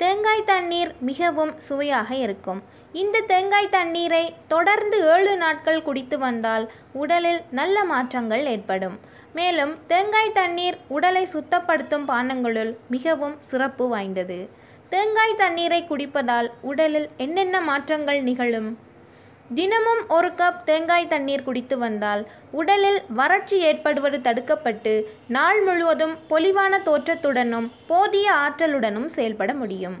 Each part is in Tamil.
தேங்காய் தண்ணீர் மிகவும் சுவையாக இருக்கும். இந்த தேங்காய் தண்ணீரை தொடர்ந்து ஏழு நாட்கள் குடித்து வந்தால் உடலில் நல்ல மாற்றங்கள் ஏற்படும். மேலும் தேங்காய் தண்ணீர் உடலை சுத்தப்படுத்தும் பானங்களுள் மிகவும் சிறப்பு வாய்ந்தது. தேங்காய் தண்ணீரை குடிப்பதால் உடலில் என்னென்ன மாற்றங்கள் நிகழும்? தினமும் ஒரு கப் தேங்காய் தண்ணீர் குடித்து வந்தால் உடலில் வறட்சி ஏற்படுவது தடுக்கப்பட்டு நாள் முழுவதும் பொலிவான தோற்றத்துடனும் போதிய ஆற்றலுடனும் செயல்பட முடியும்.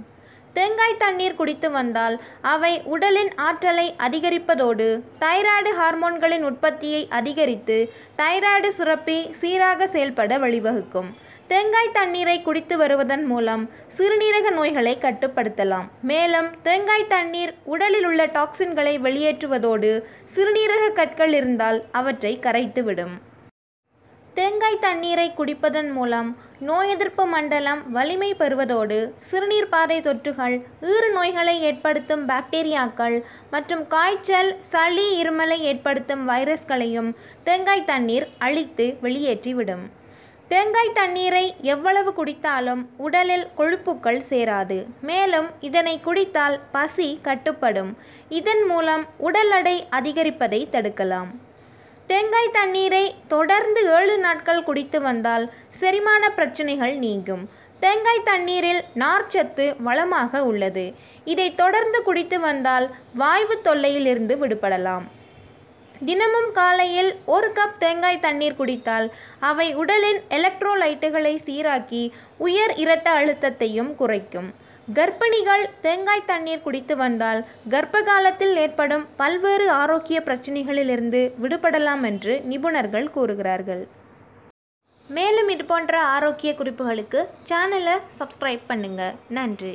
தேங்காய் தண்ணீர் குடித்து வந்தால் அவை உடலின் ஆற்றலை அதிகரிப்பதோடு தைராய்டு ஹார்மோன்களின் உற்பத்தியை அதிகரித்து தைராய்டு சுரப்பி சீராக செயல்பட வழிவகுக்கும். தேங்காய் தண்ணீரை குடித்து வருவதன் மூலம் சிறுநீரக நோய்களை கட்டுப்படுத்தலாம். மேலும் தேங்காய் தண்ணீர் உடலில் உள்ள டாக்சின்களை வெளியேற்றுவதோடு சிறுநீரக கற்கள் இருந்தால் அவற்றை கரைத்துவிடும். தேங்காய் தண்ணீரை குடிப்பதன் மூலம் நோய் எதிர்ப்பு மண்டலம் வலிமை பெறுவதோடு சிறுநீர் பாதை தொற்றுகள் ஈறு நோய்களை ஏற்படுத்தும் பாக்டீரியாக்கள் மற்றும் காய்ச்சல் சளி இருமலை ஏற்படுத்தும் வைரஸ்களையும் தேங்காய் தண்ணீர் அழித்து வெளியேற்றிவிடும். தேங்காய் தண்ணீரை எவ்வளவு குடித்தாலும் உடலில் கொழுப்புக்கள் சேராது. மேலும் இதனை குடித்தால் பசி கட்டுப்படும். இதன் மூலம் உடல் எடை அதிகரிப்பதை தடுக்கலாம். தேங்காய் தண்ணீரை தொடர்ந்து ஏழு நாட்கள் குடித்து வந்தால் செரிமான பிரச்சனைகள் நீங்கும். தேங்காய் தண்ணீரில் நார்ச்சத்து வளமாக உள்ளது. இதை தொடர்ந்து குடித்து வந்தால் வாய்வு தொல்லையிலிருந்து விடுபடலாம். தினமும் காலையில் ஒரு கப் தேங்காய் தண்ணீர் குடித்தால் அவை உடலின் எலக்ட்ரோலைட்டுகளை சீராக்கி உயர் இரத்த அழுத்தத்தையும் குறைக்கும். கர்ப்பிணிகள் தேங்காய் தண்ணீர் குடித்து வந்தால் கர்ப்ப காலத்தில் ஏற்படும் பல்வேறு ஆரோக்கிய பிரச்சனைகளிலிருந்து விடுபடலாம் என்று நிபுணர்கள் கூறுகிறார்கள். மேலும் இது போன்ற ஆரோக்கிய குறிப்புகளுக்கு சேனலை சப்ஸ்கிரைப் பண்ணுங்கள் நன்றி.